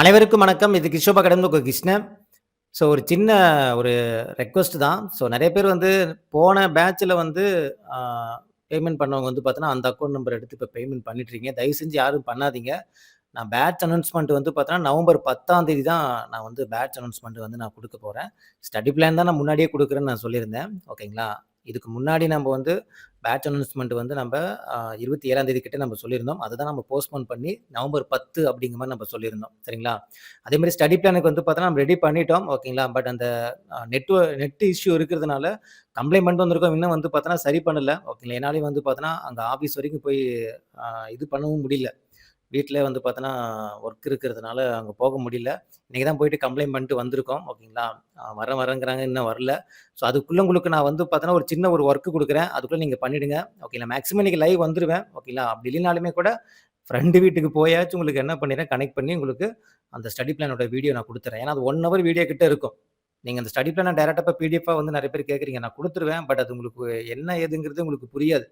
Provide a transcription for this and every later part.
அனைவருக்கும் வணக்கம். இது கிஷோபா கடந்து கிருஷ்ணன். ஸோ ஒரு சின்ன ஒரு ரெக்வெஸ்ட் தான். ஸோ நிறைய பேர் வந்து போன பேட்சில் வந்து பேமெண்ட் பண்ணவங்க வந்து பார்த்தோன்னா அந்த அக்கௌண்ட் நம்பர் எடுத்து இப்போ பேமெண்ட் பண்ணிட்டுருக்கீங்க. தயவு செஞ்சு யாரும் பண்ணாதீங்க. நான் பேட்ச் அனௌன்ஸ்மெண்ட் வந்து பார்த்தோன்னா நவம்பர் 10ஆம் தேதி தான் நான் வந்து பேட்ச் அனௌன்ஸ்மெண்ட் வந்து நான் கொடுக்க போகிறேன் ஸ்டடி பிளான் தான் நான் முன்னாடியே கொடுக்குறேன்னு நான் சொல்லியிருந்தேன். ஓகேங்களா? இதுக்கு முன்னாடி நம்ம வந்து பேட்ச் அனௌன்ஸ்மெண்ட் வந்து நம்ம இருபத்தி ஏழாம் தேதி கிட்ட நம்ம சொல்லியிருந்தோம். அதுதான் நம்ம போஸ்ட்போன் பண்ணி நவம்பர் 10 அப்படிங்கிற மாதிரி நம்ம சொல்லியிருந்தோம். சரிங்களா? அதே மாதிரி ஸ்டடி பிளானுக்கு வந்து பார்த்தோன்னா நம்ம ரெடி பண்ணிட்டோம். ஓகேங்களா? பட் அந்த நெட்ஒர்க் நெட் இஷ்யூ இருக்கிறதுனால கம்ப்ளைண்ட் வந்திருக்கோம். இன்னும் வந்து பார்த்தோன்னா சரி பண்ணல. ஓகேங்களா? என்னாலையும் வந்து பார்த்தோன்னா அங்கே ஆஃபீஸ் வரைக்கும் போய் இது பண்ணவும் முடியல. வீட்டிலே வந்து பார்த்தோன்னா ஒர்க் இருக்கிறதுனால அங்கே போக முடியல. இன்றைக்கி தான் போயிட்டு கம்ப்ளைண்ட் பண்ணிட்டு வந்திருக்கோம். ஓகேங்களா? வர வரங்கிறாங்க இன்னும் வரல. ஸோ அதுக்குள்ளே உங்களுக்கு நான் வந்து பார்த்தோன்னா ஒரு சின்ன ஒரு ஒர்க்கு கொடுக்குறேன் அதுக்குள்ளே நீங்கள் பண்ணிவிடுங்க ஓகேங்களா? மேக்ஸிமம் இன்றைக்கி லைவ் வந்துடுவேன் ஓகேங்களா? அப்படி இல்லைனாலுமே கூட ஃப்ரெண்டு வீட்டுக்கு போயாச்சும் உங்களுக்கு என்ன பண்ணிடுறேன், கனெக்ட் பண்ணி உங்களுக்கு அந்த ஸ்டடி பிளானோட வீடியோ நான் கொடுத்துறேன் ஏன்னா, அது ஒன் ஹவர் வீடியோ கிட்டே இருக்கும். நீங்கள் அந்த ஸ்டடி பிளான் டேரெக்டாக இப்ப வந்து நிறைய பேர் கேட்குறீங்க நான் கொடுத்துருவேன் பட் அது உங்களுக்கு என்ன ஏதுங்கிறது உங்களுக்கு புரியாது.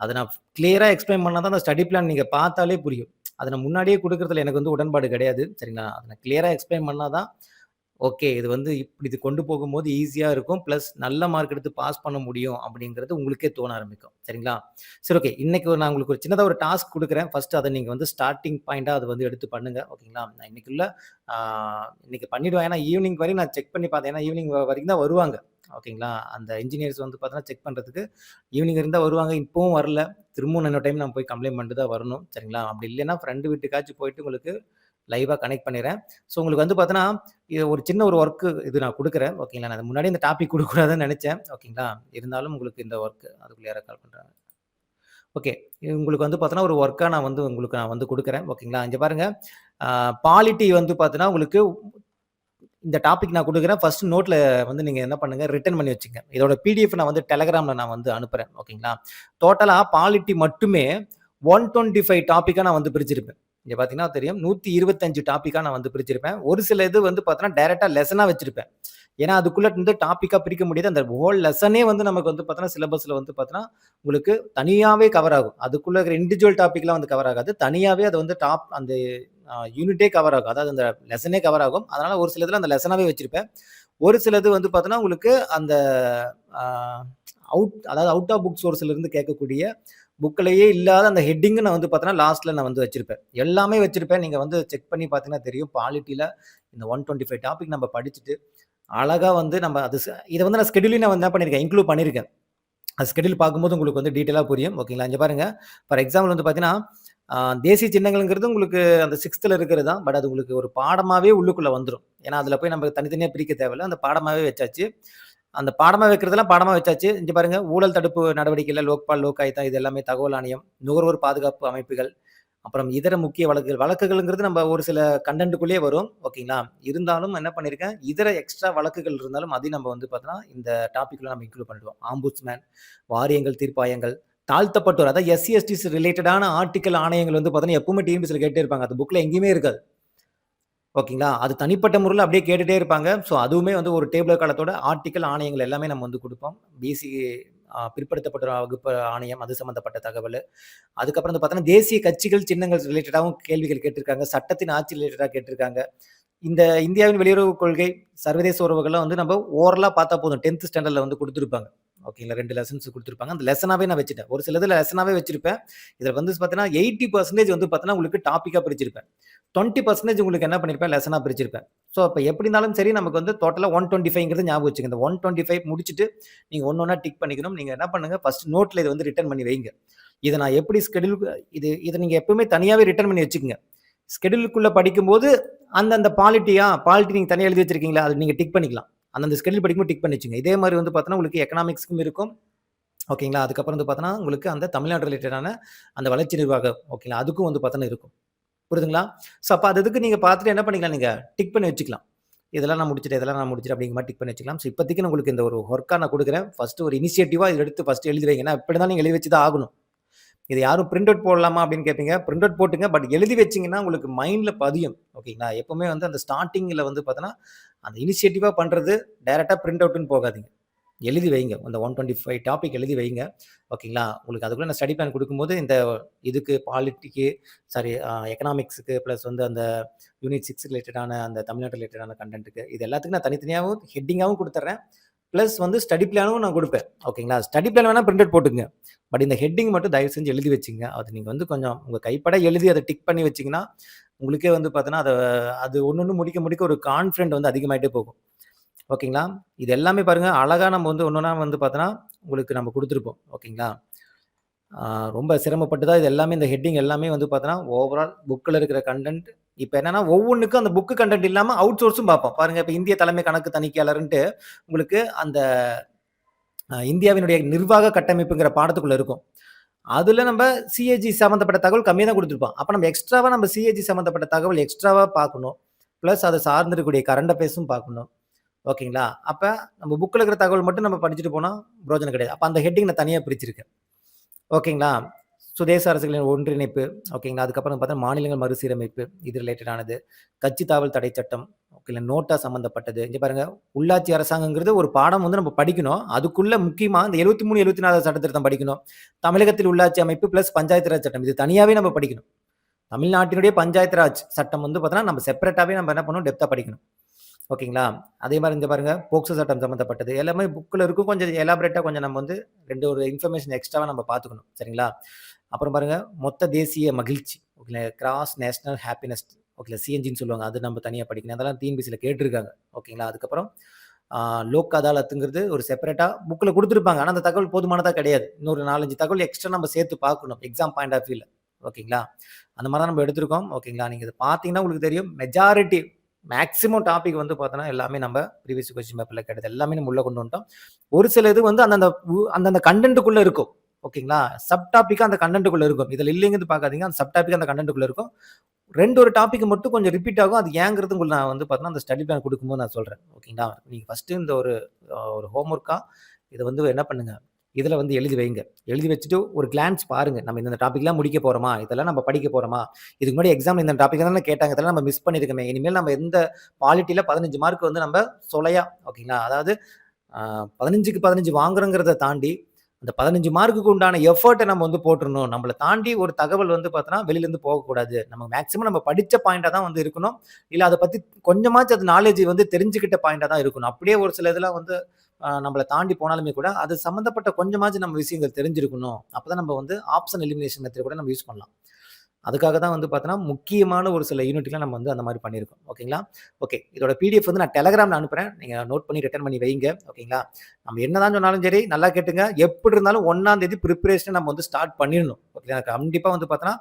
அதை நான் கிளியராக எக்ஸ்ப்ளைன் பண்ணால் தான் அந்த ஸ்டடி பிளான் நீங்கள் பார்த்தாலே புரியும். அதை நான் முன்னாடியே கொடுக்குறதுல எனக்கு வந்து உடன்பாடு கிடையாது. சரிங்களா? அதை நான் கிளியரா எக்ஸ்ப்ளைன் பண்ணால் தான், ஓகே இது வந்து இப்படி இது கொண்டு போகும்போது ஈஸியாக இருக்கும். ப்ளஸ் நல்ல மார்க் எடுத்து பாஸ் பண்ண முடியும் அப்படிங்கிறது உங்களுக்கே தோண ஆரம்பிக்கும். சரிங்களா? சரி ஓகே. இன்னைக்கு நான் உங்களுக்கு ஒரு சின்னதாக ஒரு டாஸ்க் கொடுக்குறேன் ஃபர்ஸ்ட் அதை நீங்கள் வந்து ஸ்டார்டிங் பாயிண்டாக அதை வந்து எடுத்து பண்ணுங்க. ஓகேங்களா? நான் இன்னைக்குள்ள இன்றைக்கி இன்னைக்கு பண்ணிடுவேன். ஏன்னா ஈவினிங் வரையும் நான் செக் பண்ணி பார்த்தேன். ஏன்னா ஈவினிங் வரைக்கும் தான் வருவாங்க. ஓகேங்களா? அந்த இன்ஜினியர்ஸ் வந்து பார்த்தோன்னா செக் பண்ணுறதுக்கு ஈவினிங் இருந்தால் வருவாங்க. இப்போவும் வரல. திரும்பவும் இன்னொரு டைம் நான் போய் கம்ப்ளைண்ட் பண்ணிட்டு தான் வரணும். சரிங்களா? அப்படி இல்லைன்னா ஃப்ரெண்டு வீட்டுக்காச்சும் போயிட்டு உங்களுக்கு லைவாக கனெக்ட் பண்ணிடுறேன் ஸோ உங்களுக்கு வந்து பார்த்தோன்னா இது ஒரு சின்ன ஒரு ஒர்க்கு இது நான் கொடுக்குறேன் ஓகேங்களா? நான் முன்னாடி இந்த டாபிக் கொடுக்கூடாதுன்னு நினச்சேன் ஓகேங்களா? இருந்தாலும் உங்களுக்கு இந்த ஒர்க்கு அதுக்குள்ளே யாராவது கால் பண்ணுறாங்க ஓகே. உங்களுக்கு வந்து பார்த்தோன்னா ஒரு ஒர்க்காக நான் வந்து உங்களுக்கு நான் வந்து கொடுக்குறேன் ஓகேங்களா? இங்கே பாருங்கள் பாலிட்டி வந்து பார்த்தோன்னா உங்களுக்கு இந்த டாபிக் நான் கொடுக்குறேன் ஃபர்ஸ்ட் நோட்டில் வந்து நீங்கள் என்ன பண்ணுங்க, ரிட்டர்ன் பண்ணி வச்சுங்க இதோட பிடிஎஃப் நான் வந்து டெலகிராமில் நான் வந்து அனுப்புகிறேன் ஓகேங்களா? டோட்டலாக பாலிட்டி மட்டுமே ஒன் டொண்ட்டி ஃபைவ் டாப்பிக்காக நான் வந்து பிரிச்சிருப்பேன். இங்கே பார்த்தீங்கன்னா தெரியும். நூற்றி இருபத்தஞ்சு டாப்பிக்காக நான் வந்து பிரிச்சிருப்பேன். ஒரு சில இது வந்து பார்த்தோன்னா டேரெக்டாக லெசனாக வச்சிருப்பேன். ஏன்னா, அதுக்குள்ளே வந்து டாப்பிக்காக பிரிக்க முடியாது. அந்த ஹோல் லெசனே வந்து நமக்கு வந்து பார்த்தோன்னா சிலபஸில் வந்து பார்த்தோன்னா உங்களுக்கு தனியாகவே கவர் ஆகும். அதுக்குள்ளே இருக்கிற இண்டிவிஜுவல் டாப்பிக்லாம் வந்து கவர் ஆகாது. தனியாகவே அது வந்து டாப் அந்த யூனிட்டே கவர் ஆகும். அதாவது அந்த லெசனே கவர் ஆகும். அதனால ஒரு சில இதில் அந்த லெசனாகவே வச்சிருப்பேன். ஒரு சிலது வந்து பார்த்தோன்னா உங்களுக்கு அந்த அவுட் அதாவது அவுட் ஆஃப் புக் சோர்ஸ்ல இருந்து கேட்கக்கூடிய புக்கிலேயே இல்லாத அந்த ஹெட்டிங்கு நான் வந்து பார்த்தோன்னா லாஸ்ட்ல நான் வந்து வச்சிருப்பேன். எல்லாமே வச்சிருப்பேன். நீங்க வந்து செக் பண்ணி பார்த்தீங்கன்னா தெரியும். பாலிட்டில இந்த 125 டாபிக் நம்ம படிச்சுட்டு, அழகாக வந்து நம்ம அது இதை வந்து நான் ஸ்கெட்யூலையும் நான் என்ன பண்ணியிருக்கேன், இன்க்ளூட் பண்ணியிருக்கேன். அது ஸ்கெடியூல் பார்க்கும்போது உங்களுக்கு வந்து டீட்டெயிலாக புரியும். ஓகேங்களா? இங்கே பாருங்கள் ஃபார் எக்ஸாம்பிள் வந்து பார்த்தீங்கன்னா, தேசிய சின்னங்கள்ங்கிறது உங்களுக்கு அந்த சிக்ஸ்த்தில் இருக்கிறது தான். பட் அது உங்களுக்கு ஒரு பாடமாகவே உள்ளுக்குள்ளே வந்துடும் ஏன்னா, அதில் போய் நம்ம தனித்தனியாக பிரிக்க தேவையில்ல. அந்த பாடமாகவே வச்சாச்சு. அந்த பாடமாக வைக்கிறதெல்லாம் பாடமாக வச்சாச்சு. இங்கே பாருங்கள் ஊழல் தடுப்பு நடவடிக்கையில் லோக்பால், லோக்காயுதா இது எல்லாமே தகவல் ஆணையம், நுகர்வோர் பாதுகாப்பு அமைப்புகள், அப்புறம் இதர முக்கிய வழக்குகள். வழக்குகள்ங்கிறது நம்ம ஒரு சில கண்டென்ட்டுக்குள்ளேயே வரும். ஓகேங்களா? இருந்தாலும் என்ன பண்ணியிருக்கேன், இதர எக்ஸ்ட்ரா வழக்குகள் இருந்தாலும் அதையும் நம்ம வந்து பார்த்தோன்னா இந்த டாப்பிக்கில் நம்ம இன்க்ளூட் பண்ணிடுவோம். ஆம்புட்ஸ்மேன், வாரியங்கள், தீர்ப்பாயங்கள், தாழ்த்தப்பட்டோர் அதாவது எஸ்சி, எஸ்டிஸ் ரிலேட்டடான ஆர்டிக்கல் ஆணையங்கள் வந்து பார்த்தீங்கன்னா, எப்பவுமே டிஎன்பிஎஸ்சில கேட்டே இருப்பாங்க. அது புக்கில் எங்கேயுமே இருக்காது. ஓகேங்களா? அது தனிப்பட்ட முறையில் அப்படியே கேட்டுகிட்டே இருப்பாங்க. ஸோ அதுவுமே வந்து ஒரு டேபிள் காலத்தோட ஆர்டிக்கல் ஆணையங்கள் எல்லாமே நம்ம வந்து கொடுப்போம் பிசி பிற்படுத்தப்பட்ட வகுப்பு ஆணையம் அது சம்மந்தப்பட்ட தகவல் அதுக்கப்புறம் வந்து பார்த்தோன்னா தேசிய கட்சிகள், சின்னங்கள் ரிலேட்டடாகவும் கேள்விகள் கேட்டிருக்காங்க. சட்டத்தின் ஆட்சி ரிலேட்டடாக கேட்டிருக்காங்க. இந்த இந்தியாவின் வெளியுறவு கொள்கை, சர்வதேச உறவுகள்லாம் வந்து நம்ம ஓரலாக பார்த்தா போதும். டென்த் ஸ்டாண்டர்டில் வந்து கொடுத்துருப்பாங்க ஓகேங்களா? ரெண்டு லெசன்ஸ் கொடுத்துருப்பாங்க அந்த லெசனாகவே நான் வச்சுட்டேன். ஒரு சிலதில் லெசனாகவே வச்சிருப்பேன். இதில் வந்து பார்த்தீங்கன்னா, 80% வந்து பார்த்தீங்கன்னா, உங்களுக்கு டாப்பிக்காக பிரிச்சிருப்பேன். 20% உங்களுக்கு என்ன பண்ணியிருப்பேன், லெசனாக பிரிச்சிருப்பேன். ஸோ அப்போ எப்படி இருந்தாலும் சரி, நமக்கு வந்து டோட்டலா 125ங்கிறது ஞாபகம் வச்சுக்கோங்க இந்த 125 முடிச்சுட்டு, நீங்கள் ஒன்று ஒன்றா டிக் பண்ணிக்கணும். நீங்கள் என்ன பண்ணுங்க, ஃபர்ஸ்ட் நோட்டில் இதை வந்து ரிட்டர்ன் பண்ணி வைங்க. இதை நான் எப்படி ஸ்கெடியூல் இது இதை நீங்கள் எப்பவுமே தனியாகவே ரிட்டர்ன் பண்ணி வச்சுக்கோங்க ஸ்கெடியூலுக்குள்ளே படிக்கும்போது, அந்தந்த பாலிட்டியா, பாலிட்டி நீங்கள் தனியாக எழுதி வச்சிருக்கீங்களா, அது நீங்கள் டிக் பண்ணிக்கலாம். அந்தந்த ஸ்கெடியூல் படிக்கும்போது டிக் பண்ணி இதே மாதிரி வந்து பார்த்தீங்கன்னா, உங்களுக்கு எக்கனாமிக்ஸ்க்கும் இருக்கும். ஓகேங்களா? அதுக்கப்புறம் வந்து பார்த்தீங்கன்னா, உங்களுக்கு அந்த தமிழ்நாடு ரிலேட்டடான அந்த வளர்ச்சி நிர்வாகம். ஓகேங்களா? அதுக்கும் வந்து பார்த்தோன்னா இருக்கும். புரியுதுங்களா? ஸோ அப்போ அது இதுக்கு நீங்கள் பார்த்துட்டு என்ன பண்ணிக்கலாம், நீங்கள் டிக் பண்ணி வச்சுக்கலாம். இதெல்லாம் நான் முடிச்சுட்டேன், இதெல்லாம் நான் முடிச்சுட்டேன் அப்படிங்கிற மாதிரி டிக் பண்ணி வச்சுக்கலாம். ஸோ இப்போதைக்கு நான் உங்களுக்கு இந்த ஒரு ஒர்க்காக நான் கொடுக்குறேன் ஃபஸ்ட்டு ஒரு இனிஷியேட்டிவாக இதை எடுத்து ஃபஸ்ட்டு எழுதி வைங்கன்னா இப்படி தான் நீங்கள் எழுதி வச்சு தான் ஆகணும். இதை யாரும் பிரிண்ட் அவுட் போடலாமா அப்படின்னு கேட்பீங்க. பிரிண்ட் அவுட் போட்டுங்க. பட் எழுதி வச்சீங்கன்னா, உங்களுக்கு மைண்டில் பதியும். ஓகேங்களா? எப்போவுமே வந்து அந்த ஸ்டார்டிங்கில் வந்து பார்த்தீங்கன்னா, அந்த இனிஷியேட்டிவாக பண்ணுறது டைரெக்டாக பிரிண்ட் அவுட்டுன்னு போகாதீங்க. எழுதி வைங்க. அந்த 125 டாபிக் எழுதி வைங்க. ஓகேங்களா? உங்களுக்கு அதுக்குள்ள நான் ஸ்டடி பிளான் கொடுக்கும்போது இந்த இதுக்கு பாலிட்டிக்கு சாரி எக்கனாமிக்ஸுக்கு ப்ளஸ் வந்து அந்த யூனிட் சிக்ஸ் ரிலேட்டடான அந்த தமிழ்நாட்டு ரிலேட்டடான கண்டென்ட்டுக்கு இது எல்லாத்துக்கும் நான் தனித்தனியாகவும் ஹெட்டிங்காகவும் கொடுத்துட்றேன் பிளஸ் வந்து ஸ்டடி பிளானும் நான் கொடுப்பேன் ஓகேங்களா? ஸ்டடி பிளான் வேணால் பிரிண்ட் போட்டுங்க பட் இந்த ஹெட்டிங் மட்டும் தயவு செஞ்சு எழுதி வச்சுங்க அது நீங்கள் வந்து கொஞ்சம் உங்கள் கைப்பட எழுதி அதை டிக் பண்ணி வச்சீங்கன்னா, உங்களுக்கே வந்து பார்த்தீங்கன்னா, அதை அது ஒன்று ஒன்று முடிக்க முடிக்க ஒரு கான்ஃபிடென்ட் வந்து அதிகமாகிட்டே போகும். ஓகேங்களா? இது எல்லாமே பாருங்கள் அழகாக நம்ம வந்து ஒன்று ஒன்றா வந்து பார்த்தோன்னா, உங்களுக்கு நம்ம கொடுத்துருப்போம் ஓகேங்களா? ரொம்ப சிரமப்பட்டு தான் இது எல்லாமே இந்த ஹெட்டிங் எல்லாமே வந்து பார்த்தோன்னா, ஓவரால் புக்கில் இருக்கிற கண்டென்ட் இப்போ என்னன்னா, ஒவ்வொன்றுக்கும் அந்த புக்கு கண்டென்ட் இல்லாமல் அவுட் சோர்ஸும் பார்ப்போம். பாருங்க இப்போ இந்திய தலைமை கணக்கு தணிக்கையாளர்ன்ட்டு உங்களுக்கு அந்த இந்தியாவினுடைய நிர்வாக கட்டமைப்புங்கிற பாடத்துக்குள்ளே இருக்கும். அதில் நம்ம சிஏஜி சம்மந்தப்பட்ட தகவல் கம்மியாக தான் கொடுத்துருப்போம் அப்போ நம்ம எக்ஸ்ட்ராவாக நம்ம சிஏஜி சம்மந்தப்பட்ட தகவல் எக்ஸ்ட்ராவாக பார்க்கணும். ப்ளஸ் அதை சார்ந்திருக்கக்கூடிய கரண்ட் அஃபேர்ஸும் பார்க்கணும். ஓகேங்களா? அப்போ நம்ம புக்கில் இருக்கிற தகவல் மட்டும் நம்ம படிச்சுட்டு போனால் பிரயோஜனம் கிடையாது. அப்போ அந்த ஹெட்டிங் நான் தனியாக பிரிச்சிருக்கேன். ஓகேங்களா? சுதேச அரசுகளின் ஒன்றிணைப்பு. ஓகேங்களா? அதுக்கப்புறம் பார்த்தா மாநிலங்கள் மறுசீரமைப்பு. இது ரிலேட்டடானது. கட்சி தாவல் தடை சட்டம். ஓகேங்களா? நோட்டா சம்மந்தப்பட்டது. இங்கே பாருங்க, உள்ளாட்சி அரசாங்கங்கிறது ஒரு பாடம் வந்து நம்ம படிக்கணும். அதுக்குள்ள முக்கியமாக இந்த 73, 74 சட்ட சட்டத்திட்டம் படிக்கணும். தமிழகத்தில் உள்ளாட்சி அமைப்பு பிளஸ் பஞ்சாயத்து ராஜ் சட்டம். இது தனியாகவே நம்ம படிக்கணும். தமிழ்நாட்டினுடைய பஞ்சாயத்து ராஜ் சட்டம் வந்து பார்த்தோன்னா, நம்ம செப்பரேட்டாகவே நம்ம என்ன பண்ணணும், டெப்த்தாக படிக்கணும். ஓகேங்களா? அதே மாதிரி இந்த பாருங்க, போக்சோ சட்டம் சம்மந்தப்பட்டது. எல்லாமே புக்கில் இருக்கும். கொஞ்சம் எலாபரேட்டாக கொஞ்சம் நம்ம வந்து ரெண்டு ஒரு இன்ஃபர்மேஷன் எக்ஸ்ட்ராவாக நம்ம பார்த்துக்கணும். சரிங்களா? அப்புறம் பாருங்க, மொத்த தேசிய மகிழ்ச்சி. ஓகேங்களா? கிராஸ் நேஷனல் ஹாப்பினஸ் ஓகேங்களா? சிஎன்ஜின்னு சொல்லுவாங்க. அது நம்ம தனியாக படிக்கணும். அதெல்லாம் டிஎன்பிஎஸ்சில கேட்டிருக்காங்க. ஓகேங்களா? அதுக்கப்புறம் லோக் அதாலத்துங்கிறது ஒரு செப்பரேட்டாக புக்கில் கொடுத்துருப்பாங்க ஆனால் அந்த தகவல் போதுமானதாக கிடையாது. இன்னொரு 4, 5 தகவல் எக்ஸ்ட்ரா நம்ம சேர்த்து பார்க்கணும். எக்ஸாம் பாயிண்ட் ஆஃப் வியூவில் ஓகேங்களா? அந்த மாதிரி தான் நம்ம எடுத்திருக்கோம். ஓகேங்களா? நீங்கள் இதை பார்த்தீங்கன்னா உங்களுக்கு தெரியும். மெஜாரிட்டி மேக்ஸிமம் டாபிக் வந்து பார்த்தோன்னா, எல்லாமே நம்ம ப்ரீவியஸ் கொஸ்டின் பேப்பரில் கேட்டது எல்லாமே நம்ம உள்ள கொண்டு வந்துட்டோம். ஒரு சில இது வந்து அந்தந்த அந்தந்த கண்டென்ட்டுக்குள்ளே இருக்கும். ஓகேங்களா? சப் டாபிக்கா அந்த கண்டென்ட்டுக்குள்ளே இருக்கும். இதில் இல்லைங்கிறது பார்க்காதீங்க. அந்த சப் டாபிக் அந்த கண்டென்ட்டுக்குள்ளே இருக்கும். ரெண்டு ஒரு டாபிக் மட்டும் கொஞ்சம் ரிப்பீட் ஆகும். அது ஏங்கிறது உங்களுக்கு நான் வந்து பார்த்தோன்னா, அந்த ஸ்டடி பிளான் கொடுக்கும்போது நான் சொல்கிறேன் ஓகேங்களா? நீங்கள் ஃபர்ஸ்ட்டு இந்த ஒரு ஒரு ஹோம் இதை வந்து என்ன பண்ணுங்கள் இதில் வந்து எழுதி வைங்க. எழுதி வச்சுட்டு ஒரு கிளான்ஸ் பாருங்க. நம்ம இந்தந்த டாப்பிக்லாம் முடிக்க போகிறோமா இதெல்லாம் நம்ம படிக்க போகிறோமா இதுக்கு முன்னாடி எக்ஸாம் இந்த டாபிக் தானே கேட்டாங்க. இதெல்லாம் நம்ம மிஸ் பண்ணியிருக்கோமே. இனிமேல் நம்ம எந்த குவாலிட்டியில் பதினஞ்சு மார்க் வந்து நம்ம சொலையா ஓகேங்களா? அதாவது பதினஞ்சுக்கு பதினஞ்சு வாங்குறோங்கிறத தாண்டி, அந்த 15 மார்க்குக்கு உண்டான எஃபர்ட்டை நம்ம வந்து போட்டுருணும் நம்மளை தாண்டி ஒரு தகவல் வந்து பார்த்தோன்னா, வெளியிலேருந்து போகக்கூடாது. நம்ம மேக்ஸிமம் நம்ம படித்த பாயிண்டாக தான் வந்து இருக்கணும். இல்லை அதை பற்றி கொஞ்சமாச்சும் அது நாலேஜ் வந்து தெரிஞ்சுக்கிட்ட பாயிண்டாக தான் இருக்கணும். அப்படியே ஒரு சில இதெல்லாம் வந்து நம்மளை தாண்டி போனாலுமே கூட, அது சம்மந்தப்பட்ட கொஞ்சமாச்சும் நம்ம விஷயங்கள் தெரிஞ்சிருக்கணும். அப்பதான் நம்ம வந்து ஆப்ஷன் எலிமினேஷன் மெத்தட் கூட நம்ம யூஸ் பண்ணலாம். அதுக்காக தான் வந்து பார்த்தோன்னா, முக்கியமான ஒரு சில யூனிட்ல நம்ம வந்து அந்த மாதிரி பண்ணியிருக்கோம். ஓகேங்களா? ஓகே. இதோட பிடிஎஃப் வந்து நான் டெலகிராமில் அனுப்புகிறேன் நீங்கள் நோட் பண்ணி ரிட்டர்ன் பண்ணி வைங்க. ஓகேங்களா? நம்ம என்னதான் சொன்னாலும் சரி, நல்லா கேட்டுங்க. எப்படி இருந்தாலும் ஒன்றாம் தேதி ப்ரிப்பரேஷனை நம்ம வந்து ஸ்டார்ட் பண்ணிடணும் ஓகேங்களா? கண்டிப்பாக வந்து பார்த்தோன்னா,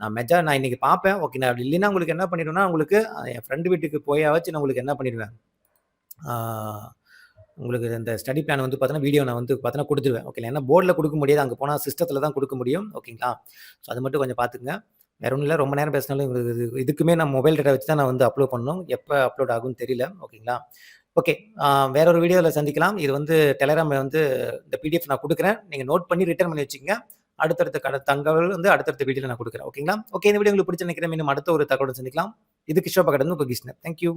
நான் மெஜா நான் இன்றைக்கி பார்ப்பேன். ஓகே. நான் அப்படி இல்லைன்னா உங்களுக்கு என்ன பண்ணிடுவேன்னா, உங்களுக்கு என் ஃப்ரெண்டு வீட்டுக்கு போயாவாச்சும் நான் உங்களுக்கு என்ன பண்ணிடுவேன், உங்களுக்கு இந்த ஸ்டடி பிளான் வந்து பார்த்தோன்னா, வீடியோ நான் வந்து பார்த்தோன்னா கொடுத்துருவேன் ஓகேங்களா? ஏன்னா போர்டில் கொடுக்க முடியாது. அங்கே போனால் சிஸ்டத்தில் தான் கொடுக்க முடியும். ஓகேங்களா? ஸோ அது மட்டும் கொஞ்சம் பார்த்துங்க வேற ஒன்றும் இல்லை ரொம்ப நேரம் பேசினாலும் இது இதுக்குமே நான் மொபைல் டேட்டா வச்சு தான் நான் வந்து அப்லோட் பண்ணணும். எப்போ அப்லோட் ஆகும்னு தெரியல. ஓகேங்களா? ஓகே. வேற ஒரு வீடியோவில் சந்திக்கலாம். இது வந்து டெலகிராம் வந்து இந்த பிடிஎஃப் நான் கொடுக்குறேன் நீங்கள் நோட் பண்ணி ரிட்டர்ன் பண்ணி வச்சுக்கங்க. அடுத்தடுத்த கட தகவல் வந்து அடுத்தடுத்த வீடியோவில் நான் கொடுக்குறேன் ஓகேங்களா? ஓகே. இந்த வீடியோ உங்களுக்கு பிடிச்ச நினைக்கிறேன். மீண்டும் அடுத்த ஒரு தகவல் சந்திக்கலாம். இது கிஷோர் கடந்து உங்கள் கிருஷ்ணன். Thank you.